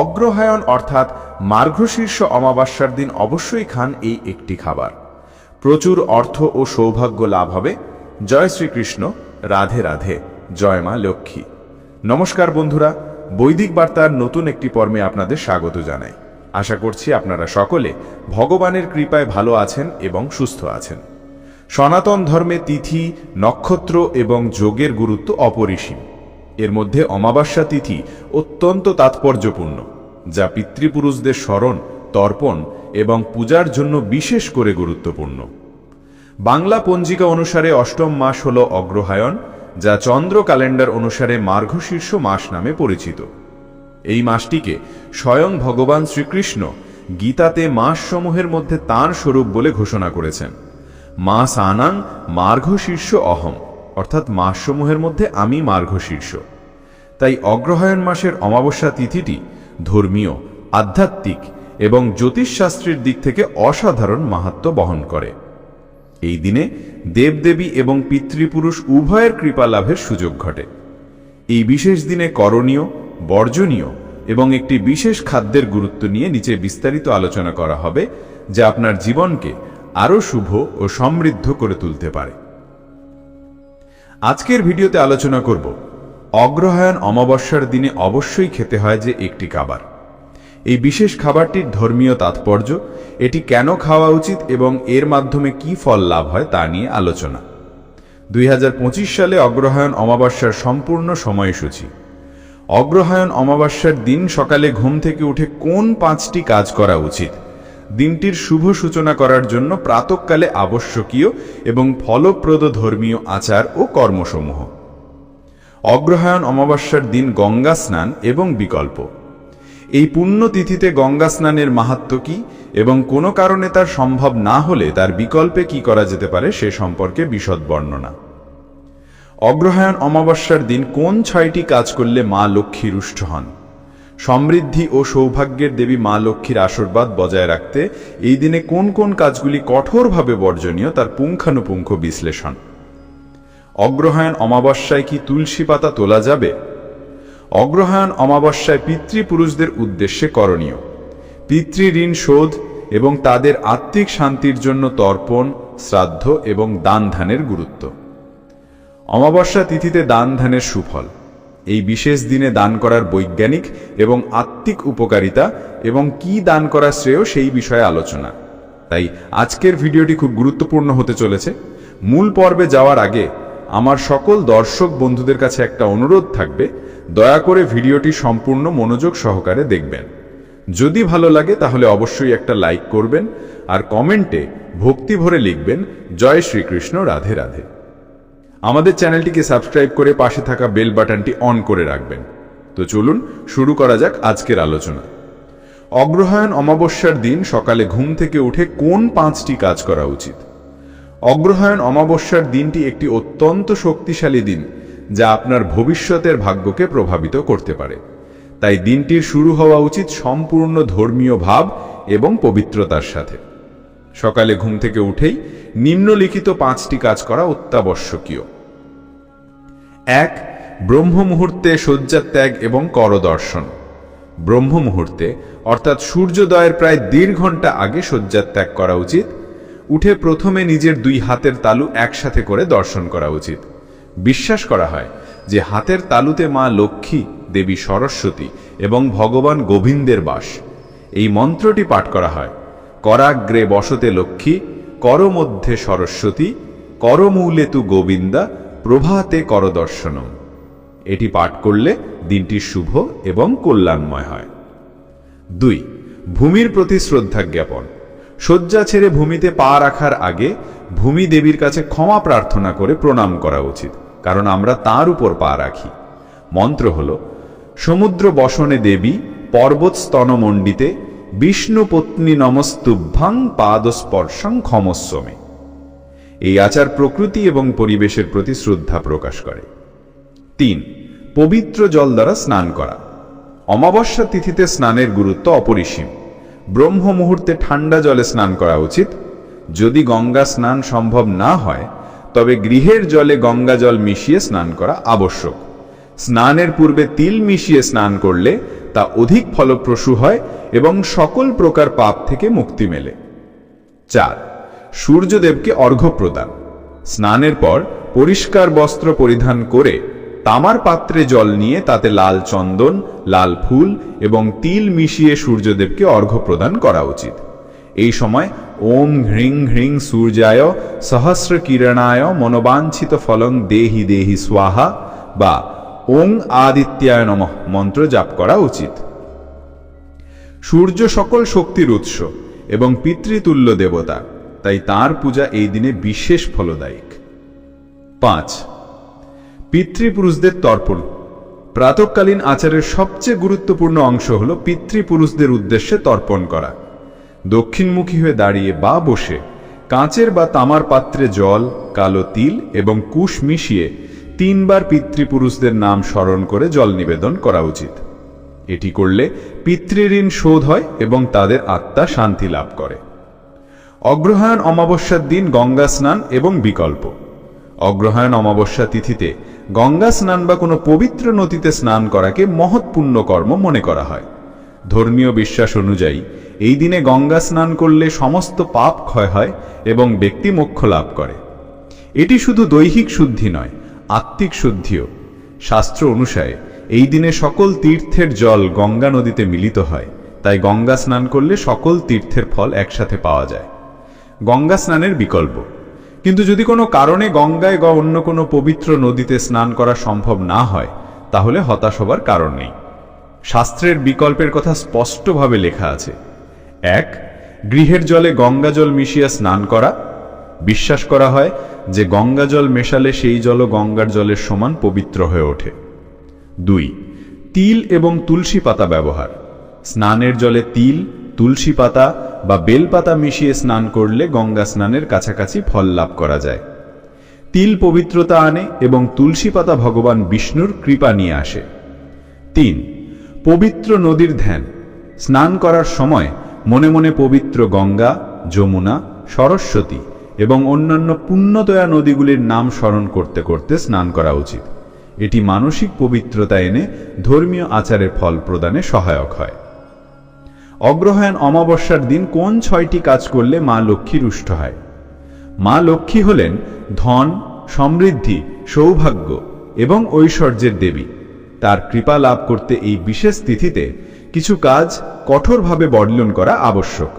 অগ্রহায়ণ অর্থাৎ মার্গশীর্ষ অমাবস্যার দিন অবশ্যই খান এই একটি খাবার। প্রচুর অর্থ ও সৌভাগ্য লাভ হবে। জয় শ্রীকৃষ্ণ, রাধে রাধে, জয় মা লক্ষ্মী। নমস্কার বন্ধুরা, বৈদিক বার্তার নতুন একটি পর্বে আপনাদের স্বাগত জানাই। আশা করছি আপনারা সকলে ভগবানের কৃপায় ভালো আছেন এবং সুস্থ আছেন। সনাতন ধর্মে তিথি, নক্ষত্র এবং যোগের গুরুত্ব অপরিসীম। এর মধ্যে অমাবস্যা তিথি অত্যন্ত তাৎপর্যপূর্ণ, যা পিতৃপুরুষদের স্মরণ, তর্পণ এবং পূজার জন্য বিশেষ করে গুরুত্বপূর্ণ। বাংলা পঞ্জিকা অনুসারে অষ্টম মাস হল অগ্রহায়ণ, যা চন্দ্র ক্যালেন্ডার অনুসারে মার্ঘশীর্ষ মাস নামে পরিচিত। এই মাসটিকে স্বয়ং ভগবান শ্রীকৃষ্ণ গীতাতে মাসসমূহের মধ্যে তাঁর স্বরূপ বলে ঘোষণা করেছেন। মাস আনাং মার্ঘশীর্ষ অহম। অর্থাৎ মাসসমূহের মধ্যে আমি মার্গশীর্ষ। তাই অগ্রহায়ণ মাসের অমাবস্যা তিথিটি ধর্মীয়, আধ্যাত্মিক এবং জ্যোতিষশাস্ত্রের দিক থেকে অসাধারণ মাহাত্ম বহন করে। এই দিনে দেবদেবী এবং পিতৃপুরুষ উভয়ের কৃপা লাভের সুযোগ ঘটে। এই বিশেষ দিনে করণীয়, বর্জনীয় এবং একটি বিশেষ খাদ্যের গুরুত্ব নিয়ে নিচে বিস্তারিত আলোচনা করা হবে, যা আপনার জীবনকে আরও শুভ ও সমৃদ্ধ করে তুলতে পারে। আজকের ভিডিওতে আলোচনা করব। অগ্রহায়ণ অমাবস্যার দিনে অবশ্যই খেতে হয় যে একটি খাবার। এই বিশেষ খাবারটির ধর্মীয় তাৎপর্য, এটি কেন খাওয়া উচিত এবং এর মাধ্যমে কি ফল লাভ হয় তা নিয়ে আলোচনা। দুই হাজার পঁচিশ সালে অগ্রহায়ণ অমাবস্যার সম্পূর্ণ সময়সূচি। অগ্রহায়ণ অমাবস্যার দিন সকালে ঘুম থেকে উঠে কোন পাঁচটি কাজ করা উচিত? দিনটির শুভ সূচনা করার জন্য প্রাতকালে আবশ্যকীয় এবং ফলপ্রদ ধর্মীয় আচার ও কর্মসমূহ। অগ্রহায়ণ অমাবস্যার দিন গঙ্গা স্নান এবং বিকল্প। এই পুণ্যতিথিতে গঙ্গা স্নানের মাহাত্ম কি এবং কোনো কারণে তার সম্ভব না হলে তার বিকল্পে কি করা যেতে পারে সে সম্পর্কে বিশদ বর্ণনা। অগ্রহায়ণ অমাবস্যার দিন কোন ছয়টি কাজ করলে মা লক্ষ্মী রুষ্ট হন? সমৃদ্ধি ও সৌভাগ্যের দেবী মা লক্ষ্মীর আশীর্বাদ বজায় রাখতে এই দিনে কোন কোন কাজগুলি কঠোরভাবে বর্জনীয় তার পুঙ্খানুপুঙ্খ বিশ্লেষণ। অগ্রহায়ণ অমাবস্যায় কি তুলসী পাতা তোলা যাবে? অগ্রহায়ণ অমাবস্যায় পিতৃপুরুষদের উদ্দেশ্যে করণীয়। পিতৃঋণ শোধ এবং তাদের আত্মিক শান্তির জন্য তর্পণ, শ্রাদ্ধ এবং দান ধানের গুরুত্ব। অমাবস্যা তিথিতে দান ধানের সুফল। এই বিশেষ দিনে দান করার বৈজ্ঞানিক এবং আত্মিক উপকারিতা এবং কি দান করা শ্রেয় সেই বিষয়ে আলোচনা। তাই আজকের ভিডিওটি খুব গুরুত্বপূর্ণ হতে চলেছে। মূল পর্বে যাওয়ার আগে আমার সকল দর্শক বন্ধুদের কাছে একটা অনুরোধ থাকবে, দয়া করে ভিডিওটি সম্পূর্ণ মনোযোগ সহকারে দেখবেন। যদি ভালো লাগে তাহলে অবশ্যই একটা লাইক করবেন আর কমেন্টে ভক্তি ভরে লিখবেন, জয় শ্রীকৃষ্ণ, রাধে রাধে। আমাদের চ্যানেলটিকে সাবস্ক্রাইব করে পাশে থাকা বেল বাটনটি অন করে রাখবেন। তো চলুন, শুরু করা যাক আজকের আলোচনা। অগ্রহায়ণ অমাবস্যার দিন সকালে ঘুম থেকে উঠে কোন পাঁচটি কাজ করা উচিত? অগ্রহায়ণ অমাবস্যার দিনটি একটি অত্যন্ত শক্তিশালী দিন, যা আপনার ভবিষ্যতের ভাগ্যকে প্রভাবিত করতে পারে। তাই দিনটির শুরু হওয়া উচিত সম্পূর্ণ ধর্মীয় ভাব এবং পবিত্রতার সাথে। সকালে ঘুম থেকে উঠেই নিম্নলিখিত পাঁচটি কাজ করা অত্যাবশ্যকীয়। এক ব্রহ্ম মুহূর্তে শয্যা ত্যাগ এবং করদর্শন। ব্রহ্ম মুহূর্তে অর্থাৎ সূর্যোদয়ের প্রায় দেড় ঘণ্টা আগে শয্যা ত্যাগ করা উচিত। উঠে প্রথমে নিজের দুই হাতের তালু একসাথে করে দর্শন করা উচিত। বিশ্বাস করা হয় যে হাতের তালুতে মা লক্ষ্মী, দেবী সরস্বতী এবং ভগবান গোবিন্দের বাস। এই মন্ত্রটি পাঠ করা হয়, করাগ্রে বসতে লক্ষ্মী করমধ্যে সরস্বতী করমূলে তু গোবিন্দা প্রভাতে করদর্শনম। এটি পাঠ করলে দিনটি শুভ এবং কল্যাণময় হয়। দুই, ভূমির প্রতি শ্রদ্ধা জ্ঞাপন। শয্যা ছেড়ে ভূমিতে পা রাখার আগে ভূমি দেবীর কাছে ক্ষমা প্রার্থনা করে প্রণাম করা উচিত, কারণ আমরা তার উপর পা রাখি। মন্ত্র হল, সমুদ্র বসনে দেবী পর্বত স্তনমণ্ডিতে বিষ্ণু পত্নী নমস্তুভ্যাং পাদস্পর্শং ক্ষমস্বমে। এই আচার প্রকৃতি এবং পরিবেশের প্রতি শ্রদ্ধা প্রকাশ করে। তিন, পবিত্র জল দ্বারা স্নান করা। অমাবস্যা তিথিতে স্নানের গুরুত্ব অপরিসীম। ব্রহ্ম মুহূর্তে ঠান্ডা জলে স্নান করা উচিত। যদি গঙ্গা স্নান সম্ভব না হয়, তবে গৃহের জলে গঙ্গা জল মিশিয়ে স্নান করা আবশ্যক। স্নানের পূর্বে তিল মিশিয়ে স্নান করলে তা অধিক ফলপ্রসূ হয় এবং সকল প্রকার পাপ থেকে মুক্তি মেলে। চার সূর্যদেবকে অর্ঘ্য প্রদান স্নানের পর পরিষ্কার বস্ত্র পরিধান করে তামার পাত্রে জল নিয়ে তাতে লাল চন্দন, লাল ফুল এবং তিল মিশিয়ে সূর্যদেবকে অর্ঘ্য প্রদান করা উচিত। এই সময় ওম হ্রিং হ্রিং সূর্যায় সহস্র কিরণায় মনোবাঞ্ছিত ফলং দেহি দেহি স্বাহা বা ওং আদিত্যায় নমঃ মন্ত্র জাপ করা উচিত। সূর্য সকল শক্তির উৎস এবং পিতৃতুল্য দেবতা। তাই তার পূজা এই দিনে বিশেষ ফলদায়ক। পাঁচ, পিতৃপুরুষদের তর্পণ। প্রাতকালীন আচারের সবচেয়ে গুরুত্বপূর্ণ অংশ হল পিতৃপুরুষদের উদ্দেশ্যে তর্পণ করা। দক্ষিণমুখী হয়ে দাঁড়িয়ে বা বসে, কাঁচের বা তামার পাত্রে জল, কালো তিল এবং কুশ মিশিয়ে তিনবার পিতৃপুরুষদের নাম স্মরণ করে জল নিবেদন করা উচিত। এটি করলে পিতৃঋণ শোধ হয় এবং তাদের আত্মা শান্তি লাভ করে। অগ্রহায়ণ অমাবস্যার দিন গঙ্গা স্নান এবং বিকল্প। অগ্রহায়ণ অমাবস্যা তিথিতে গঙ্গা স্নান বা কোনো পবিত্র নদীতে স্নান করাকে মহৎ পুণ্য কর্ম মনে করা হয়। ধর্মীয় বিশ্বাস অনুযায়ী, এই দিনে গঙ্গা স্নান করলে সমস্ত পাপ ক্ষয় হয় এবং ব্যক্তি মোক্ষ লাভ করে। এটি শুধু দৈহিক শুদ্ধি নয়, আত্মিক শুদ্ধিও। শাস্ত্র অনুসারে, এই দিনে সকল তীর্থের জল গঙ্গা নদীতে মিলিত হয়, তাই গঙ্গা স্নান করলে সকল তীর্থের ফল একসাথে পাওয়া যায়। গঙ্গা স্নানের বিকল্প। কিন্তু যদি কোনো কারণে গঙ্গায় বা অন্য কোনো পবিত্র নদীতে স্নান করা সম্ভব না হয়, তাহলে হতাশ হবার কারণ নেই। শাস্ত্রের বিকল্পের কথা স্পষ্টভাবে লেখা আছে। এক, গৃহের জলে গঙ্গা জল মিশিয়ে স্নান করা। বিশ্বাস করা হয় যে গঙ্গা জল মেশালে সেই জল গঙ্গার জলের সমান পবিত্র হয়ে ওঠে। দুই, তিল এবং তুলসী পাতা ব্যবহার। স্নানের জলে তিল তুলসী পাতা বা বেলপাতা মিশিয়ে স্নান করলে গঙ্গা স্নানের কাছাকাছি ফল লাভ করা যায়। তিল পবিত্রতা আনে এবং তুলসী পাতা ভগবান বিষ্ণুর কৃপা নিয়ে আসে। তিন, পবিত্র নদীর ধ্যান। স্নান করার সময় মনে মনে পবিত্র গঙ্গা, যমুনা, সরস্বতী এবং অন্যান্য পুণ্যতয়া নদীগুলির নাম স্মরণ করতে করতে স্নান করা উচিত। এটি মানসিক পবিত্রতা এনে ধর্মীয় আচারের ফল প্রদানে সহায়ক হয়। অগ্রহায়ণ অমাবস্যার দিন কোন ছয়টি কাজ করলে মা লক্ষ্মী রুষ্ট হয়? মা লক্ষ্মী হলেন ধন, সমৃদ্ধি, সৌভাগ্য এবং ঐশ্বর্যের দেবী। তার কৃপা লাভ করতে এই বিশেষ তিথিতে কিছু কাজ কঠোরভাবে বর্ণন করা আবশ্যক।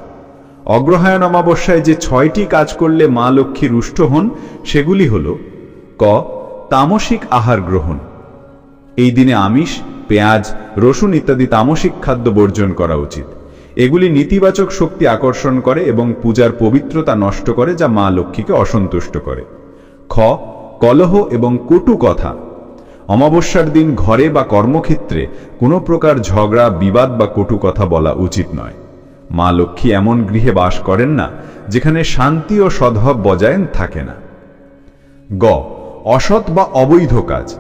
অগ্রহায়ণ অমাবস্যায় যে ছয়টি কাজ করলে মা লক্ষ্মী রুষ্ট হন, সেগুলি হল ক, তামসিক আহার গ্রহণ। এই দিনে আমিষ, পেঁয়াজ, রসুন ইত্যাদি তামসিক খাদ্য বর্জন করা উচিত। এগুলি নেতিবাচক শক্তি আকর্ষণ করে এবং পূজার পবিত্রতা নষ্ট করে যা মা লক্ষ্মীকে অসন্তুষ্ট করে। খ, কলহ এবং কটু কথা। অমাবস্যার দিন ঘরে বা কর্মক্ষেত্রে কোনো প্রকার ঝগড়া, বিবাদ বা কটু কথা বলা উচিত নয়। মা লক্ষ্মী এমন গৃহে বাস করেন না, যেখানে শান্তি ও সদ্ভাব বজায় থাকে না। গ, অসৎ বা অবৈধ কাজ।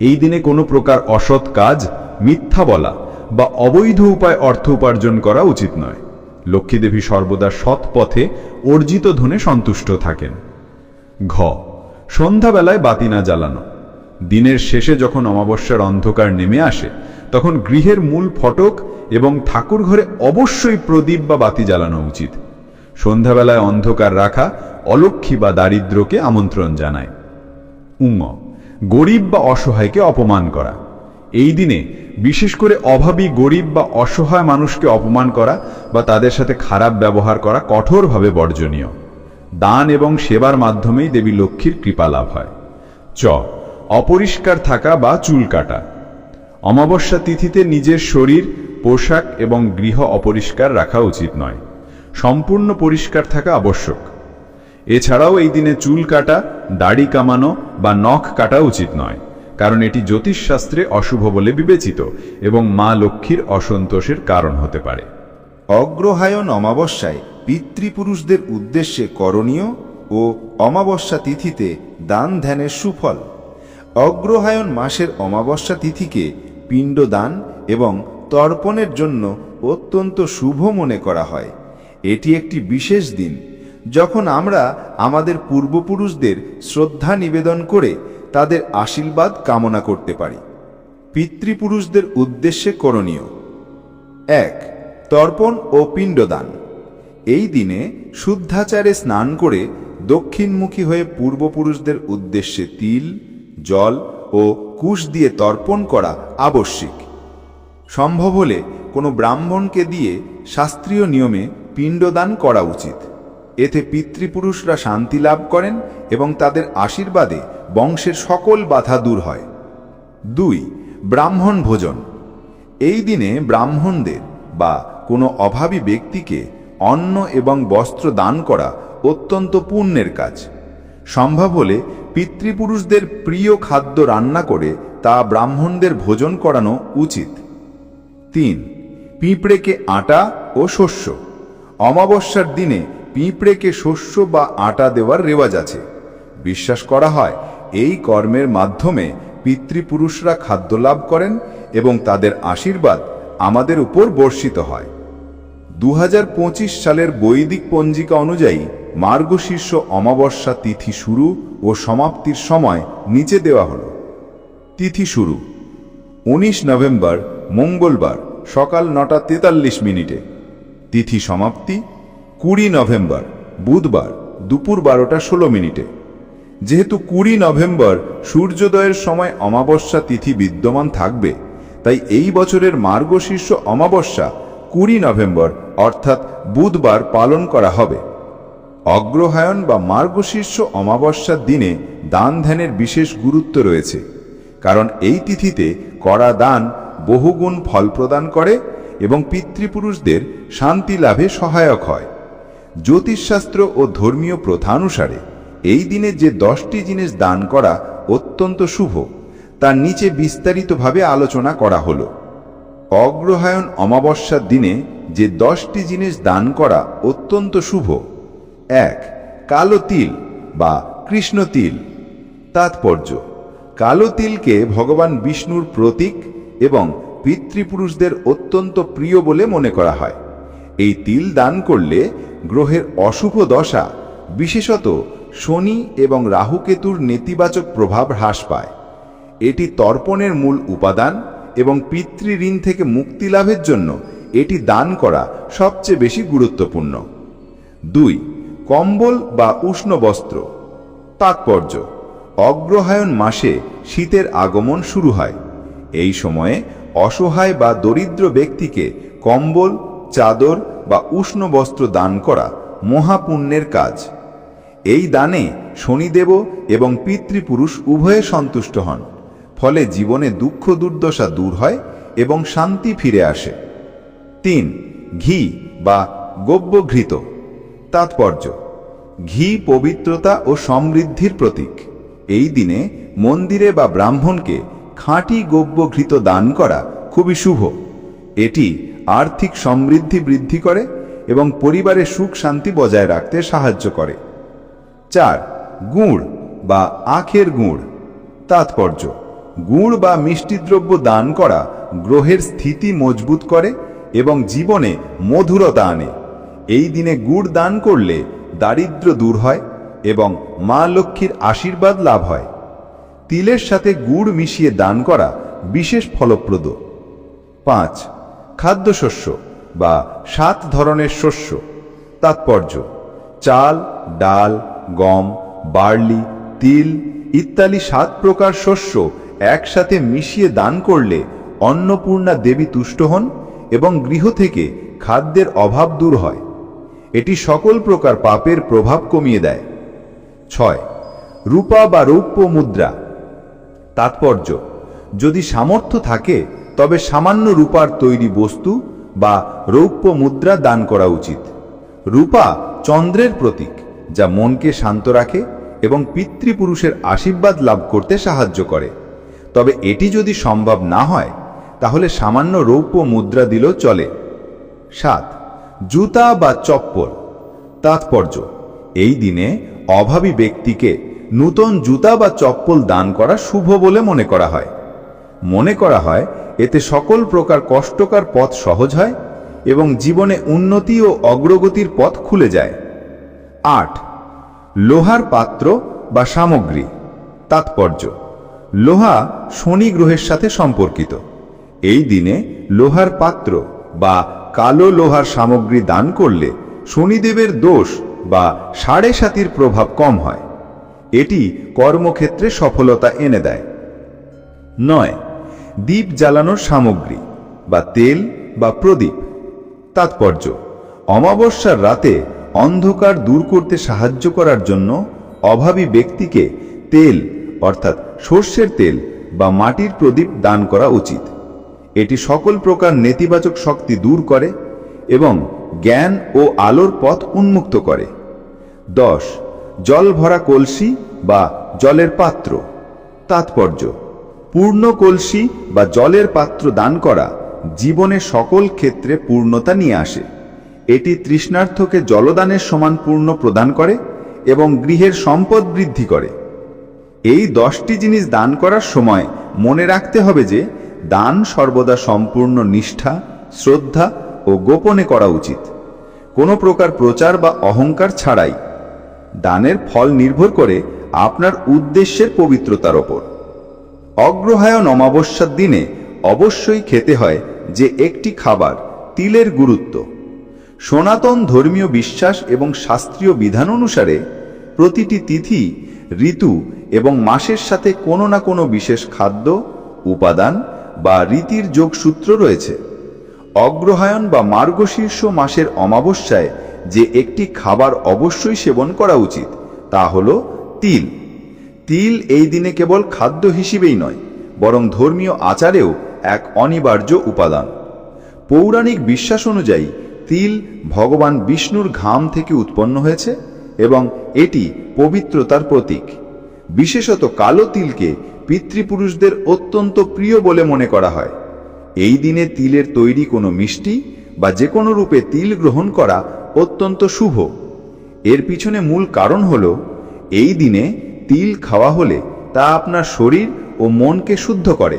এই দিনে কোনো প্রকার অসৎ কাজ মিথ্যা বলা বা অবৈধ উপায় অর্থ উপার্জন করা উচিত নয়। লক্ষ্মীদেবী সর্বদা সৎ পথে অর্জিত ধনে সন্তুষ্ট থাকেন। ঘ, সন্ধ্যাবেলায় বাতি না জ্বালানো। দিনের শেষে যখন অমাবস্যার অন্ধকার নেমে আসে, তখন গৃহের মূল ফটক এবং ঠাকুর ঘরে অবশ্যই প্রদীপ বা বাতি জ্বালানো উচিত। সন্ধ্যাবেলায় অন্ধকার রাখা অলক্ষী বা দারিদ্রকে আমন্ত্রণ জানায়। উঙ গরিব বা অসহায়কে অপমান করা। এই দিনে বিশেষ করে অভাবী, গরিব বা অসহায় মানুষকে অপমান করা বা তাদের সাথে খারাপ ব্যবহার করা কঠোরভাবে বর্জনীয়। দান এবং সেবার মাধ্যমেই দেবী লক্ষ্মীর কৃপা লাভ হয়। চ, অপরিষ্কার থাকা বা চুল কাটা। অমাবস্যা তিথিতে নিজের শরীর, পোশাক এবং গৃহ অপরিষ্কার রাখা উচিত নয়। সম্পূর্ণ পরিষ্কার থাকা আবশ্যক। এছাড়াও এই দিনে চুল কাটা, দাড়ি কামানো বা নখ কাটা উচিত নয়। কারণ এটি জ্যোতিষশাস্ত্রে অশুভ বলে বিবেচিত এবং মা লক্ষ্মীর অসন্তোষের কারণ হতে পারে। অগ্রহায়ণ অমাবস্যায় পিতৃপুরুষদের উদ্দেশ্যে করণীয় ও অমাবস্যা তিথিতে দান ধ্যানের সুফল। অগ্রহায়ণ মাসের অমাবস্যা তিথিকে পিণ্ডদান এবং তর্পণের জন্য অত্যন্ত শুভ মনে করা হয়। এটি একটি বিশেষ দিন, যখন আমরা আমাদের পূর্বপুরুষদের শ্রদ্ধা নিবেদন করে তাদের আশীর্বাদ কামনা করতে পারি। পিতৃপুরুষদের উদ্দেশ্যে করণীয়। এক, তর্পণ ও পিণ্ডদান। এই দিনে শুদ্ধাচারে স্নান করে দক্ষিণমুখী হয়ে পূর্বপুরুষদের উদ্দেশ্যে তিল, জল ও কুশ দিয়ে তর্পণ করা আবশ্যিক। সম্ভব হলে কোনো ব্রাহ্মণকে দিয়ে শাস্ত্রীয় নিয়মে পিণ্ডদান করা উচিত। এতে পিতৃপুরুষরা শান্তি লাভ করেন এবং তাদের আশীর্বাদে বংশের সকল বাধা দূর হয়। দুই, ব্রাহ্মণ ভোজন। এই দিনে ব্রাহ্মণদের বা কোনো অভাবী ব্যক্তিকে অন্ন এবং বস্ত্র দান করা অত্যন্ত পুণ্যের কাজ। সম্ভব হলে পিতৃপুরুষদের প্রিয় খাদ্য রান্না করে তা ব্রাহ্মণদের ভোজন করানো উচিত। তিন, পিঁপড়েকে আটা ও শস্য। অমাবস্যার দিনে পিঁপড়েকে শস্য বা আটা দেওয়ার রেওয়াজ আছে। বিশ্বাস করা হয় এই কর্মের মাধ্যমে পিতৃপুরুষরা খাদ্য লাভ করেন এবং তাদের আশীর্বাদ আমাদের উপর বর্ষিত হয়। দু হাজার পঁচিশ সালের বৈদিক পঞ্জিকা অনুযায়ী মার্গশীর্ষ অমাবস্যা তিথি শুরু ও সমাপ্তির সময় নিচে দেওয়া হল। তিথি শুরু। উনিশ নভেম্বর, মঙ্গলবার, সকাল নটা তেতাল্লিশ মিনিটে। তিথি সমাপ্তি কুড়ি নভেম্বর, বুধবার, দুপুর বারোটা ষোলো মিনিটে। যেহেতু কুড়ি নভেম্বর সূর্যোদয়ের সময় অমাবস্যা তিথি বিদ্যমান থাকবে, তাই এই বছরের মার্গশীর্ষ অমাবস্যা কুড়ি নভেম্বর, অর্থাৎ বুধবার পালন করা হবে। অগ্রহায়ণ বা মার্গশীর্ষ অমাবস্যার দিনে দান ধ্যানের বিশেষ গুরুত্ব রয়েছে, কারণ এই তিথিতে করা দান বহুগুণ ফল প্রদান করে এবং পিতৃপুরুষদের শান্তি লাভে সহায়ক হয়। জ্যোতিষশাস্ত্র ও ধর্মীয় প্রথানুসারে এই দিনে যে দশটি জিনিস দান করা অত্যন্ত শুভ, তার নিচে বিস্তারিতভাবে আলোচনা করা হলো। অগ্রহায়ণ অমাবস্যার দিনে যে দশটি জিনিস দান করা অত্যন্ত শুভ, এক, কালো তিল বা কৃষ্ণ তিল। তাৎপর্য, কালো তিলকে ভগবান বিষ্ণুর প্রতীক এবং পিতৃপুরুষদের অত্যন্ত প্রিয় বলে মনে করা হয়। এই তিল দান করলে গ্রহের অশুভ দশা, বিশেষত শনি এবং রাহুকেতুর নেতিবাচক প্রভাব হ্রাস পায়। এটি তর্পণের মূল উপাদান এবং পিতৃঋণ থেকে মুক্তি লাভের জন্য এটি দান করা সবচেয়ে বেশি গুরুত্বপূর্ণ। দুই, কম্বল বা উষ্ণ বস্ত্র। তাৎপর্য, অগ্রহায়ণ মাসে শীতের আগমন শুরু হয়। এই সময়ে অসহায় বা দরিদ্র ব্যক্তিকে কম্বল, চাদর বা উষ্ণ বস্ত্র দান করা মহাপুণ্যের কাজ। এই দানে শনিদেব এবং পিতৃপুরুষ উভয়ে সন্তুষ্ট হন, ফলে জীবনে দুঃখ দুর্দশা দূর হয় এবং শান্তি ফিরে আসে। তিন, ঘি বা গব্যঘৃত। তাৎপর্য, ঘি পবিত্রতা ও সমৃদ্ধির প্রতীক। এই দিনে মন্দিরে বা ব্রাহ্মণকে খাঁটি গব্যঘৃত দান করা খুবই শুভ। এটি আর্থিক সমৃদ্ধি বৃদ্ধি করে এবং পরিবারের সুখ শান্তি বজায় রাখতে সাহায্য করে। চার, গুড় বা আখের গুড়। তাৎপর্য, গুড় বা মিষ্টি দ্রব্য দান করা গ্রহের স্থিতি মজবুত করে এবং জীবনে মধুরতা আনে। এই দিনে গুড় দান করলে দারিদ্র দূর হয় এবং মা লক্ষ্মীর আশীর্বাদ লাভ হয়। তিলের সাথে গুড় মিশিয়ে দান করা বিশেষ ফলপ্রদ। পাঁচ, খাদ্যশস্য বা সাত ধরনের শস্য। তাৎপর্য, চাল, ডাল গম, বার্লি, তিল ইত্যাদি সাত প্রকার শস্য একসাথে মিশিয়ে দান করলে অন্নপূর্ণা দেবী তুষ্ট হন এবং গৃহ থেকে খাদ্যের অভাব দূর হয়। এটি সকল প্রকার পাপের প্রভাব কমিয়ে দেয়। ছয়, রূপা বা রৌপ্য মুদ্রা। তাৎপর্য, যদি সামর্থ্য থাকে, তবে সামান্য রূপার তৈরি বস্তু বা রৌপ্য মুদ্রা দান করা উচিত। রূপা চন্দ্রের প্রতীক। যা মনকে শান্ত রাখে এবং পিতৃপুরুষের আশীর্বাদ লাভ করতে সাহায্য করে। তবে এটি যদি সম্ভব না হয়, তাহলে সামান্য রৌপ্য মুদ্রা দিলেও চলে। সাত, জুতা বা চপ্পল। তাৎপর্য, এই দিনে অভাবী ব্যক্তিকে নূতন জুতা বা চপ্পল দান করা শুভ বলে মনে করা হয়। মনে করা হয়, এতে সকল প্রকার কষ্টকর পথ সহজ হয় এবং জীবনে উন্নতি ও অগ্রগতির পথ খুলে যায়। আট। লোহার পাত্র বা সামগ্রী। তাৎপর্য, লোহা শনি গ্রহের সাথে সম্পর্কিত। এই দিনে লোহার পাত্র বা কালো লোহার সামগ্রী দান করলে শনিদেবের দোষ বা সাড়ে সাতির প্রভাব কম হয়। এটি কর্মক্ষেত্রে সফলতা এনে দেয়। নয়। দ্বীপ জ্বালানোর সামগ্রী বা তেল বা প্রদীপ। তাৎপর্য, অমাবস্যার রাতে অন্ধকার দূর করতে সাহায্য করার জন্য অভাবী ব্যক্তিকে তেল, অর্থাৎ সর্ষের তেল বা মাটির প্রদীপ দান করা উচিত। এটি সকল প্রকার নেতিবাচক শক্তি দূর করে এবং জ্ঞান ও আলোর পথ উন্মুক্ত করে। দশ, জল ভরা কলসি বা জলের পাত্র। তাৎপর্য, পূর্ণ কলসি বা জলের পাত্র দান করা জীবনে সকল ক্ষেত্রে পূর্ণতা নিয়ে আসে। এটি তৃষ্ণার্থকে জলদানের সমান পূর্ণ প্রদান করে এবং গৃহের সম্পদ বৃদ্ধি করে। এই দশটি জিনিস দান করার সময় মনে রাখতে হবে যে, দান সর্বদা সম্পূর্ণ নিষ্ঠা, শ্রদ্ধা ও গোপনে করা উচিত। কোনো প্রকার প্রচার বা অহংকার ছাড়াই। দানের ফল নির্ভর করে আপনার উদ্দেশ্যের পবিত্রতার ওপর। অগ্রহায়ণ অমাবস্যার দিনে অবশ্যই খেতে হয় যে একটি খাবার তিলের গুরুত্ব। সনাতন ধর্মীয় বিশ্বাস এবং শাস্ত্রীয় বিধান অনুসারে প্রতিটি তিথি, ঋতু এবং মাসের সাথে কোনো না কোনো বিশেষ খাদ্য, উপাদান বা রীতির যোগসূত্র রয়েছে। অগ্রহায়ণ বা মার্গশীর্ষ মাসের অমাবস্যায় যে একটি খাবার অবশ্যই সেবন করা উচিত, তা হল তিল। তিল এই দিনে কেবল খাদ্য হিসেবেই নয়, বরং ধর্মীয় আচারেও এক অনিবার্য উপাদান। পৌরাণিক বিশ্বাস অনুযায়ী তিল ভগবান বিষ্ণুর ঘাম থেকে উৎপন্ন হয়েছে এবং এটি পবিত্রতার প্রতীক। বিশেষত কালো তিলকে পিতৃপুরুষদের অত্যন্ত প্রিয় বলে মনে করা হয়। এই দিনে তিলের তৈরি কোনো মিষ্টি বা যে কোনো রূপে তিল গ্রহণ করা অত্যন্ত শুভ। এর পিছনে মূল কারণ হল, এই দিনে তিল খাওয়া হলে তা আপনার শরীর ও মনকে শুদ্ধ করে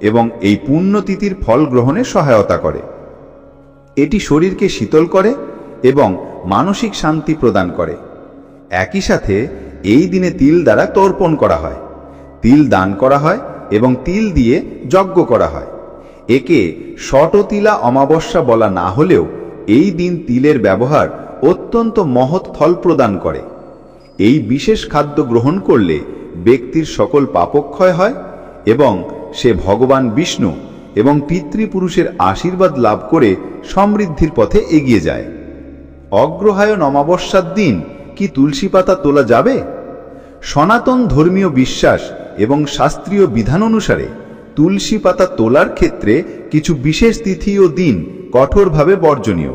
এবং এই পুণ্যতিথির ফল গ্রহণে সহায়তা করে। এটি শরীরকে শীতল করে এবং মানসিক শান্তি প্রদান করে। একই সাথে এই দিনে তিল দ্বারা তর্পণ করা হয়। তিল দান করা হয় এবং তিল দিয়ে যজ্ঞ করা হয়। একে শটতিলা অমাবস্যা বলা না হলেও এই দিন তিলের ব্যবহার অত্যন্ত মহৎ ফল প্রদান করে। এই বিশেষ খাদ্য গ্রহণ করলে ব্যক্তির সকল পাপক্ষয় হয় এবং সে ভগবান বিষ্ণু এবং পিতৃপুরুষের আশীর্বাদ লাভ করে সমৃদ্ধির পথে এগিয়ে যায়। অগ্রহায়ণ অমাবস্যার দিন কি তুলসী পাতা তোলা যাবে? সনাতন ধর্মীয় বিশ্বাস এবং শাস্ত্রীয় বিধান অনুসারে তুলসী পাতা তোলার ক্ষেত্রে কিছু বিশেষ তিথি ও দিন কঠোরভাবে বর্জনীয়।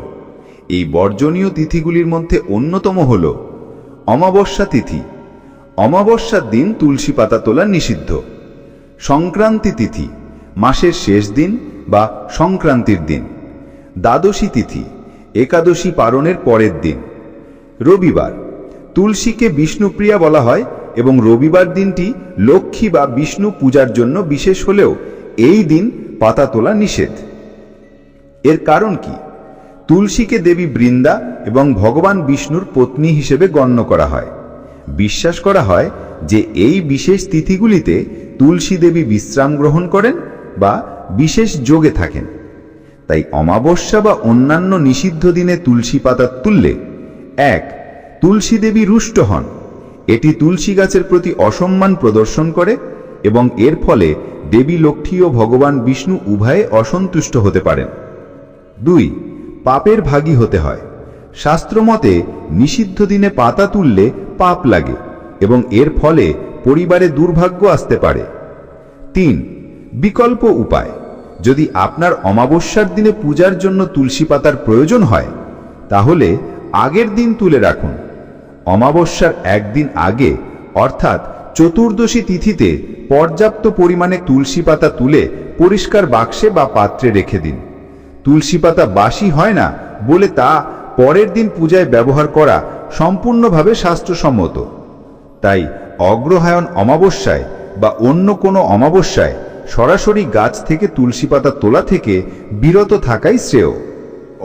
এই বর্জনীয় তিথিগুলির মধ্যে অন্যতম হল অমাবস্যা তিথি। অমাবস্যার দিন তুলসী পাতা তোলা নিষিদ্ধ। সংক্রান্তি তিথি। মাসের শেষ দিন বা সংক্রান্তির দিন। দ্বাদশী তিথি, একাদশী পারণের পরের দিন। রবিবার, তুলসীকে বিষ্ণুপ্রিয়া বলা হয় এবং রবিবার দিনটি লক্ষ্মী বা বিষ্ণু পূজার জন্য বিশেষ হলেও এই দিন পাতা তোলা নিষেধ। এর কারণ কি? তুলসীকে দেবী বৃন্দা এবং ভগবান বিষ্ণুর পত্নী হিসেবে গণ্য করা হয়। বিশ্বাস করা হয় যে এই বিশেষ তিথিগুলিতে তুলসী দেবী বিশ্রাম গ্রহণ করেন বা বিশেষ যোগে থাকেন। তাই অমাবস্যা বা অন্যান্য নিষিদ্ধ দিনে তুলসী পাতা তুললে, এক, তুলসী দেবী রুষ্ট হন। এটি তুলসী গাছের প্রতি অসম্মান প্রদর্শন করে এবং এর ফলে দেবী লক্ষ্মী ও ভগবান বিষ্ণু উভয়ে অসন্তুষ্ট হতে পারেন। দুই, পাপের ভাগী হতে হয়। শাস্ত্রমতে নিষিদ্ধ দিনে পাতা তুললে পাপ লাগে এবং এর ফলে পরিবারে দুর্ভাগ্য আসতে পারে। তিন বিকল্প উপায়। যদি আপনার অমাবস্যার দিনে পূজার জন্য তুলসী পাতার প্রয়োজন হয়, তাহলে আগের দিন তুলে রাখুন। অমাবস্যার একদিন আগে, অর্থাৎ চতুর্দশী তিথিতে পর্যাপ্ত পরিমাণে তুলসী পাতা তুলে পরিষ্কার বাক্সে বা পাত্রে রেখে দিন। তুলসী পাতা বাসি হয় না বলে তা পরের দিন পূজায় ব্যবহার করা সম্পূর্ণভাবে স্বাস্থ্যসম্মত। তাই অগ্রহায়ণ অমাবস্যায় বা অন্য কোনো অমাবস্যায় সরাসরি গাছ থেকে তুলসী পাতা তোলা থেকে বিরত থাকাই শ্রেয়।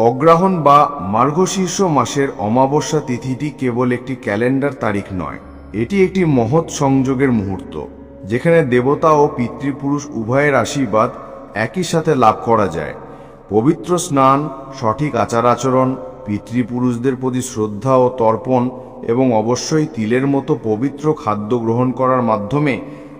অগ্রহণ বা মার্গশীর্ষ মাসের অমাবস্যা তিথিটি কেবল একটি ক্যালেন্ডার তারিখ নয়, এটি একটি মহৎ সংযোগের মুহূর্ত, যেখানে দেবতা ও পিতৃপুরুষ উভয়ের আশীর্বাদ একই সাথে লাভ করা যায়। পবিত্র স্নান, সঠিক আচার আচরণ, পিতৃপুরুষদের প্রতি শ্রদ্ধা ও তর্পণ এবং অবশ্যই তিলের মতো পবিত্র খাদ্য গ্রহণ করার মাধ্যমে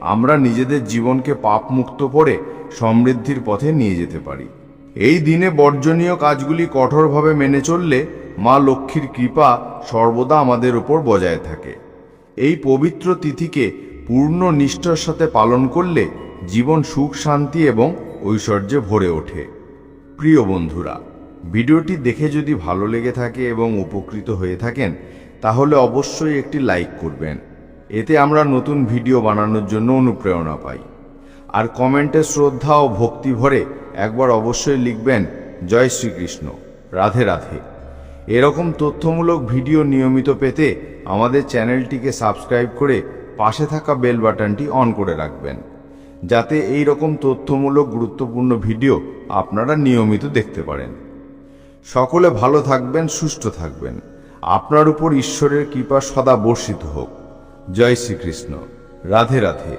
আমরা নিজেদের জীবনকে পাপমুক্ত করে সমৃদ্ধির পথে নিয়ে যেতে পারি। এই দিনে বর্জনীয় কাজগুলি কঠোরভাবে মেনে চললে মা লক্ষ্মীর কৃপা সর্বদা আমাদের উপর বজায় থাকে। এই পবিত্র তিথিকে পূর্ণ নিষ্ঠার সাথে পালন করলে জীবন সুখ, শান্তি এবং ঐশ্বর্যে ভরে ওঠে। প্রিয় বন্ধুরা, ভিডিওটি দেখে যদি ভালো লেগে থাকে এবং উপকৃত হয়ে থাকেন, তাহলে অবশ্যই একটি লাইক করবেন। এতে আমরা নতুন ভিডিও বানানোর জন্য অনুপ্রেরণা পাই। আর কমেন্টে শ্রদ্ধা ও ভক্তি ভরে একবার অবশ্যই লিখবেন, জয় শ্রীকৃষ্ণ, রাধে রাধে। এরকম তথ্যমূলক ভিডিও নিয়মিত পেতে আমাদের চ্যানেলটিকে সাবস্ক্রাইব করে পাশে থাকা বেল বাটনটি অন করে রাখবেন, যাতে এই রকম তথ্যমূলক গুরুত্বপূর্ণ ভিডিও আপনারা নিয়মিত দেখতে পারেন। সকলে ভালো থাকবেন, সুস্থ থাকবেন। আপনার উপর ঈশ্বরের কৃপা সদা বর্ষিত হোক। জয় শ্রীকৃষ্ণ রাধে রাধে